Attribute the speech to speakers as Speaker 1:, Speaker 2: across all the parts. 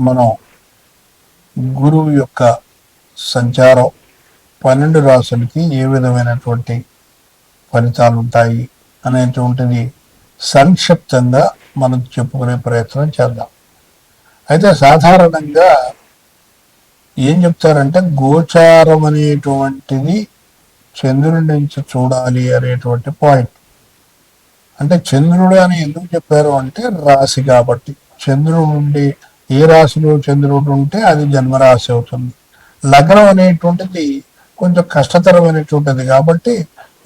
Speaker 1: మనం గురువు యొక్క సంచారం పన్నెండు రాసులకి ఏ విధమైనటువంటి ఫలితాలు ఉంటాయి అనేటువంటిది సంక్షిప్తంగా మనం చెప్పుకునే ప్రయత్నం చేద్దాం. అయితే సాధారణంగా ఏం చెప్తారంటే గోచారం అనేటువంటిది చంద్రుడి నుంచి చూడాలి అనేటువంటి పాయింట్. అంటే చంద్రుడు అని ఎందుకు చెప్పారు అంటే రాశి కాబట్టి. చంద్రుడు ఉండే ఏ రాశిలో చంద్రుడు ఉంటే అది జన్మరాశి అవుతుంది. లగ్నం అనేటువంటిది కొంచెం కష్టతరమైనటువంటిది కాబట్టి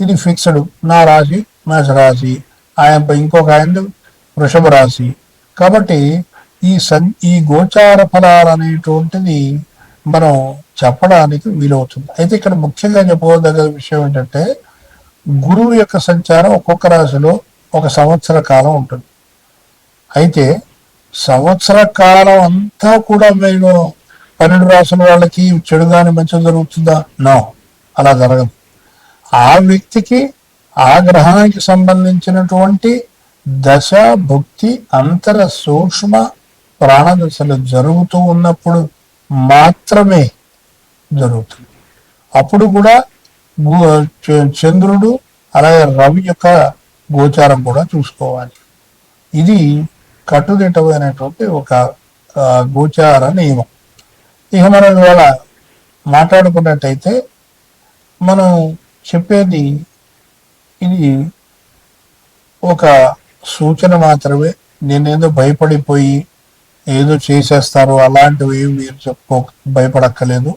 Speaker 1: ఇది ఫిక్స్డ్ నా రాశి మేషరాశి ఆయన ఇంకొక ఆయన వృషభ రాశి. కాబట్టి ఈ సన్ ఈ గోచార ఫలాలు అనేటువంటిది మనం చెప్పడానికి వీలవుతుంది. అయితే ఇక్కడ ముఖ్యంగా చెప్పుకోదగ్గ విషయం ఏంటంటే గురువు యొక్క సంచారం ఒక్కొక్క రాశిలో ఒక సంవత్సర కాలం ఉంటుంది. అయితే సంవత్సర కాలం అంతా కూడా మేము పన్నెండు రాసుల వాళ్ళకి చెడు కానీ మంచి జరుగుతుందా? నో. అలా జరగదు. ఆ వ్యక్తికి ఆ గ్రహానికి సంబంధించినటువంటి దశ భుక్తి అంతర సూక్ష్మ ప్రాణదశలు జరుగుతూ ఉన్నప్పుడు మాత్రమే జరుగుతుంది. అప్పుడు కూడా చంద్రుడు అలాగే రవి యొక్క గోచారం కూడా చూసుకోవాలి. ఇది కట్టుదిట్టమైనటువంటి ఒక గోచార నియమం. ఇక మనం ఇవాళ మాట్లాడుకున్నట్టయితే మనం చెప్పేది ఇది ఒక సూచన మాత్రమే. నేనేదో భయపడిపోయి ఏదో చేసేస్తారు అలాంటివి మీరు చెప్పుకో భయపడక్కలేదు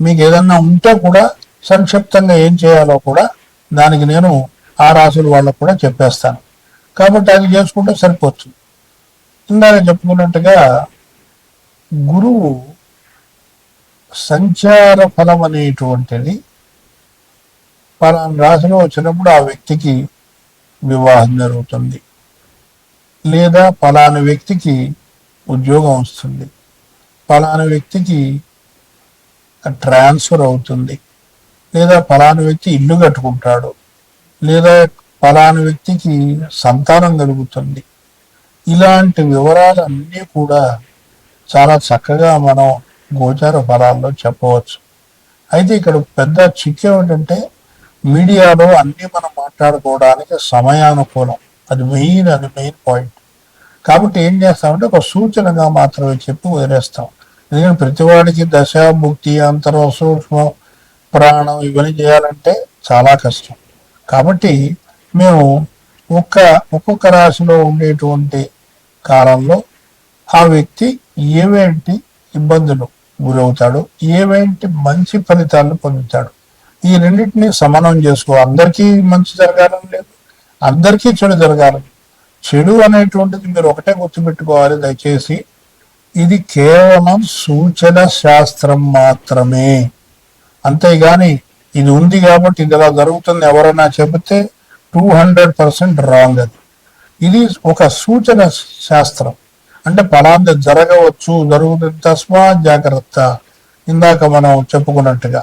Speaker 1: మీకు ఏదన్నా ఉంటే కూడా సంక్షిప్తంగా ఏం చేయాలో కూడా దానికి నేను ఆ రాసుల వాళ్ళకు కూడా చెప్పేస్తాను. కాబట్టి అది చేసుకుంటే సరిపోతుంది. ఇందాక చెప్పుకున్నట్టుగా గురువు సంచార ఫలం అనేటువంటిది పలానా రాశిలో వచ్చినప్పుడు ఆ వ్యక్తికి వివాహం జరుగుతుంది. లేదా పలానా వ్యక్తికి ఉద్యోగం వస్తుంది. పలానా వ్యక్తికి ట్రాన్స్ఫర్ అవుతుంది. లేదా పలానా వ్యక్తి ఇల్లు కట్టుకుంటాడు. లేదా పలానా వ్యక్తికి సంతానం కలుగుతుంది. ఇలాంటి వివరాలన్నీ కూడా చాలా చక్కగా మనం గోచార ఫలాల్లో చెప్పవచ్చు. అయితే ఇక్కడ పెద్ద చిక్కు ఏమిటంటే మీడియాలో అన్నీ మనం మాట్లాడుకోవడానికి సమయానుకూలం. అది మెయిన్ అది మెయిన్ పాయింట్. కాబట్టి ఏం చేస్తామంటే ఒక సూచనగా మాత్రమే చెప్పి వదిలేస్తాం. ఎందుకంటే ప్రతివాడికి దశ ముక్తి అంతరం సూక్ష్మం ప్రాణం ఇవన్నీ చేయాలంటే చాలా కష్టం. కాబట్టి మేము ఒక్క ఒక్కొక్క రాశిలో ఉండేటువంటి కాలంలో ఆ వ్యక్తి ఏవేంటి ఇబ్బందులు గురవుతాడు ఏవేంటి మంచి ఫలితాలను పొందుతాడు. ఈ రెండింటిని సమానం చేసుకో. అందరికీ మంచి జరగాలని లేదు అందరికీ చెడు జరగాలని. చెడు అనేటువంటిది మీరు ఒకటే గుర్తుపెట్టుకోవాలి దయచేసి. ఇది కేవలం సూచన శాస్త్రం మాత్రమే. అంతేగాని ఇది ఉంది కాబట్టి ఇది ఇలా జరుగుతుంది ఎవరైనా చెబితే టూ హండ్రెడ్ పర్సెంట్ రాంగ్ అది. ఇది ఒక సూచన శాస్త్రం. అంటే ఫలాంది జరగవచ్చు జరుగుతుంది తస్మా జాగ్రత్త. ఇందాక మనం చెప్పుకున్నట్టుగా.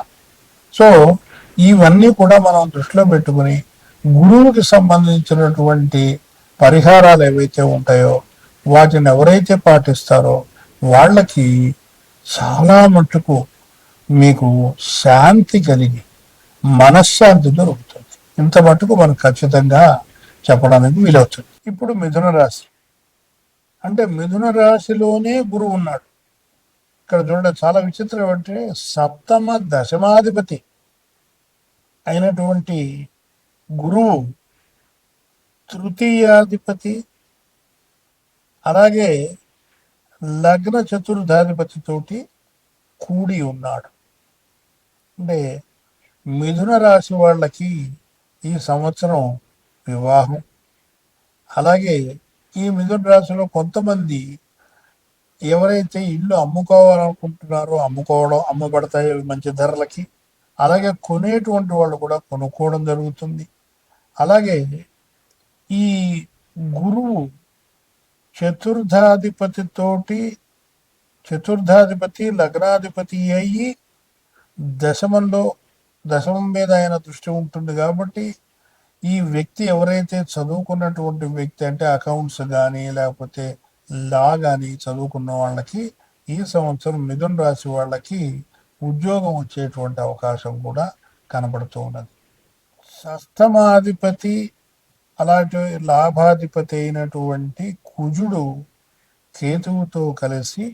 Speaker 1: సో ఇవన్నీ కూడా మనం దృష్టిలో పెట్టుకుని గురువుకి సంబంధించినటువంటి పరిహారాలు ఏవైతే ఉంటాయో వాటిని ఎవరైతే పాటిస్తారో వాళ్ళకి చాలా మట్టుకు మీకు శాంతి కలిగి మనశ్శాంతి దొరుకుతుంది. ఇంత మట్టుకు మనం ఖచ్చితంగా చెప్పడానికి వీలవుతుంది. ఇప్పుడు మిథున రాశి. అంటే మిథున రాశిలోనే గురువు ఉన్నాడు. ఇక్కడ చూడండి చాలా విచిత్రం అంటే సప్తమ దశమాధిపతి అయినటువంటి గురువు తృతీయాధిపతి అలాగే లగ్న చతుర్థాధిపతితోటి కూడి ఉన్నాడు. అంటే మిథున రాశి వాళ్ళకి ఈ సంవత్సరం వివాహం. అలాగే ఈ మిథున రాశిలో కొంతమంది ఎవరైతే ఇల్లు అమ్ముకోవాలనుకుంటున్నారో అమ్ముకోవడం అమ్మబడతాయి మంచి ధరలకి. అలాగే కొనేటువంటి వాళ్ళు కూడా కొనుక్కోవడం జరుగుతుంది. అలాగే ఈ గురువు చతుర్థాధిపతితోటి చతుర్థాధిపతి లగ్నాధిపతి అయ్యి దశమంలో దశమం మీద ఆయన దృష్టి ఉంటుంది కాబట్టి ఈ వ్యక్తి ఎవరైతే చదువుకున్నటువంటి వ్యక్తి అంటే అకౌంట్స్ కానీ లేకపోతే లా కానీ చదువుకున్న వాళ్ళకి ఈ సంవత్సరం మిథున రాశి వాళ్ళకి ఉద్యోగం వచ్చేటువంటి అవకాశం కూడా కనబడుతూ ఉన్నది. సస్తమాధిపతి అలాంటి లాభాధిపతి అయినటువంటి కుజుడు కేతువుతో కలిసి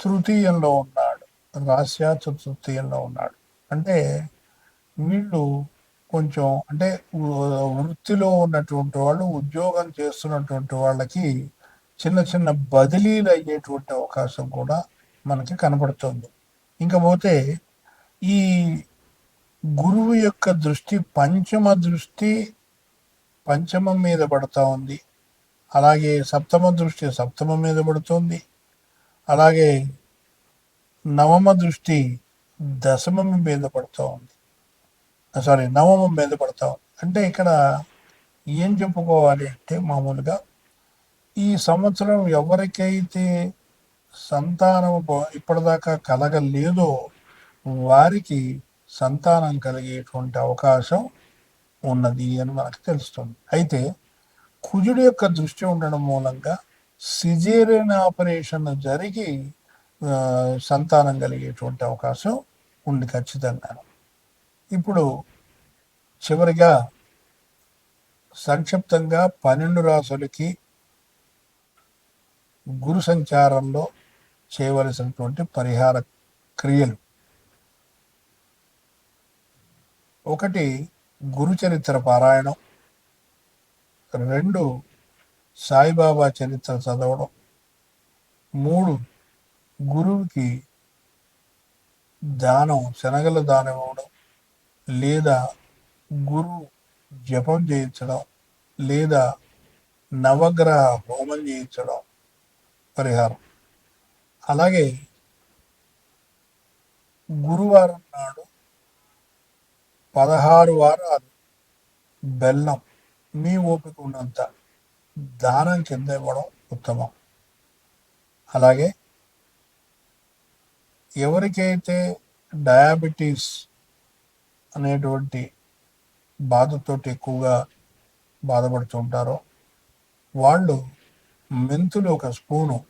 Speaker 1: తృతీయంలో ఉన్నాడు. రాశ్యా తృతీయంలో ఉన్నాడు. అంటే వీళ్ళు కొంచెం అంటే వృత్తిలో ఉన్నటువంటి వాళ్ళు ఉద్యోగం చేస్తున్నటువంటి వాళ్ళకి చిన్న చిన్న బదిలీలు అయ్యేటువంటి అవకాశం కూడా మనకి కనబడుతుంది ఇంకపోతే ఈ గురువు యొక్క దృష్టి పంచమ దృష్టి పంచమం మీద పడతా ఉంది. అలాగే సప్తమ దృష్టి సప్తమం మీద పడుతుంది. అలాగే నవమ దృష్టి దశమం మీద పడుతూ ఉంది. సారీ నవమం మీద పడుతూ ఉంది. అంటే ఇక్కడ ఏం చెప్పుకోవాలి అంటే మామూలుగా ఈ సంవత్సరం ఎవరికైతే సంతానం ఇప్పటిదాకా కలగలేదో వారికి సంతానం కలిగేటువంటి అవకాశం ఉన్నది అని మనకు తెలుస్తుంది. అయితే కుజుడి యొక్క దృష్టి ఉండడం మూలంగా సిజేరియన్ ఆపరేషన్ జరిగి సంతానం కలిగేటువంటి అవకాశం ఉంది ఖచ్చితంగా. ఇప్పుడు చివరిగా సంక్షిప్తంగా పన్నెండు రాసులకి గురు సంచారంలో చేయవలసినటువంటి పరిహార క్రియలు. ఒకటి గురు చరిత్ర పారాయణం. రెండు సాయిబాబా చరిత్ర చదవడం. మూడు గురువుకి దానం శనగల దానం ఇవ్వడం లేదా గురు జపం చేయించడం లేదా నవగ్రహ హోమం చేయించడం పరిహారం. అలాగే గురువారం నాడు పదహారు వారాలు బెల్లం మీ ఓపిక ఉన్నంత దానం కింద ఇవ్వడం ఉత్తమం. అలాగే ఎవరికైతే డయాబెటీస్ అనేటువంటి బాధతోటి ఎక్కువగా బాధపడుతుంటారో వాళ్ళు మెంతులు ఒక స్పూను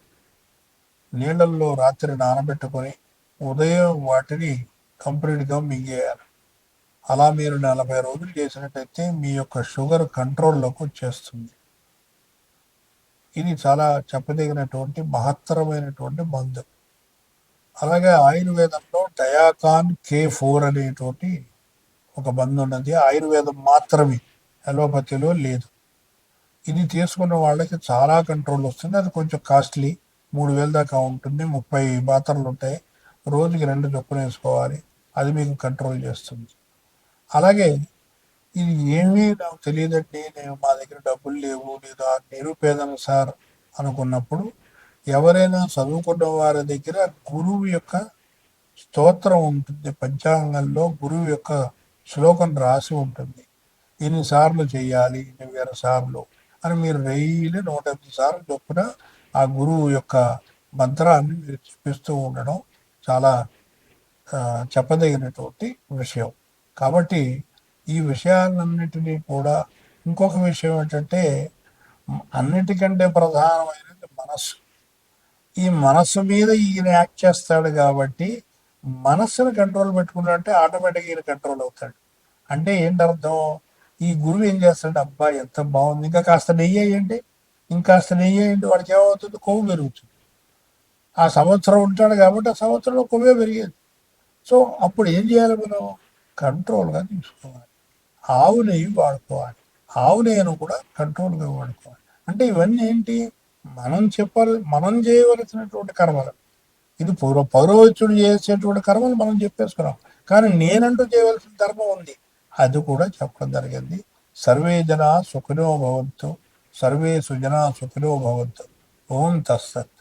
Speaker 1: నీళ్ళల్లో రాత్రి నానబెట్టుకొని ఉదయం వాటిని కంప్లీట్గా మింగేయాలి. అలా మీరు నలభై రోజులు చేసినట్టయితే మీ యొక్క షుగర్ కంట్రోల్లోకి వచ్చేస్తుంది. ఇది చాలా చెప్పదగినటువంటి మహత్తరమైనటువంటి మందు. అలాగే ఆయుర్వేదంలో డయాకాన్ కే ఫోర్ అనేటువంటి ఒక మందు ఉన్నది. ఆయుర్వేదం మాత్రమే. అలోపతిలో లేదు. ఇది తీసుకున్న వాళ్ళకి చాలా కంట్రోల్ వస్తుంది. అది కొంచెం కాస్ట్లీ. మూడు వేల దాకా ఉంటుంది. ముప్పై మాత్రలు ఉంటాయి. రోజుకి రెండు చొప్పున వేసుకోవాలి. అది మీకు కంట్రోల్ చేస్తుంది. అలాగే ఇది ఏమీ నాకు తెలియదండి. నేను మా దగ్గర డబ్బులు లేవు. లేదా నిరుపేదను సార్ అనుకున్నప్పుడు ఎవరైనా చదువుకున్న వారి దగ్గర గురువు యొక్క స్తోత్రం ఉంటుంది. పంచాంగంలో గురువు యొక్క శ్లోకం రాసి ఉంటుంది. ఎన్నిసార్లు చేయాలి? ఇన్ని వేల సార్లు అని మీరు డైలీ నూట ఎనిమిది సార్లు చొప్పున ఆ గురువు యొక్క మంత్రాన్ని మీరు చెప్పిస్తూ ఉండడం చాలా చెప్పదగినటువంటి విషయం. కాబట్టి ఈ విషయాలన్నిటినీ కూడా ఇంకొక విషయం ఏంటంటే అన్నిటికంటే ప్రధానమైనది మనస్సు. ఈ మనస్సు మీద ఈయన యాక్ట్ చేస్తాడు కాబట్టి మనస్సును కంట్రోల్ పెట్టుకున్నాడంటే ఆటోమేటిక్గా ఈయన కంట్రోల్ అవుతాడు. అంటే ఏంటి అర్థం ఈ గురువు ఏం చేస్తాడు అబ్బా ఎంత బాగుంది. ఇంకా కాస్త నెయ్యి వేయండి. ఇంకాస్త నెయ్యి వేయండి. వాడికి ఏమవుతుంది? కొవ్వు పెరుగుతుంది. ఆ సంవత్సరం ఉంటాడు కాబట్టి ఆ సంవత్సరంలో కొవ్వే పెరిగేది. సో అప్పుడు ఏం చేయాలి మనం? కంట్రోల్గా తీసుకోవాలి. ఆవు నెయ్యి వాడుకోవాలి. ఆవు నెయ్యను కూడా కంట్రోల్గా వాడుకోవాలి. అంటే ఇవన్నీ ఏంటి? మనం చెప్పాలి మనం చేయవలసినటువంటి కర్మలు. ఇది పౌర పౌరవచ్చుడు చేసేటువంటి కర్మలు మనం చెప్పేసుకున్నాం. కానీ నేనంటూ చేయవలసిన ధర్మం ఉంది. అది కూడా చెప్పడం జరిగింది. సర్వే జన సుఖినో భవంతు సర్వే సుజన సుఖినో భవంతు. ఓం తస్సత్.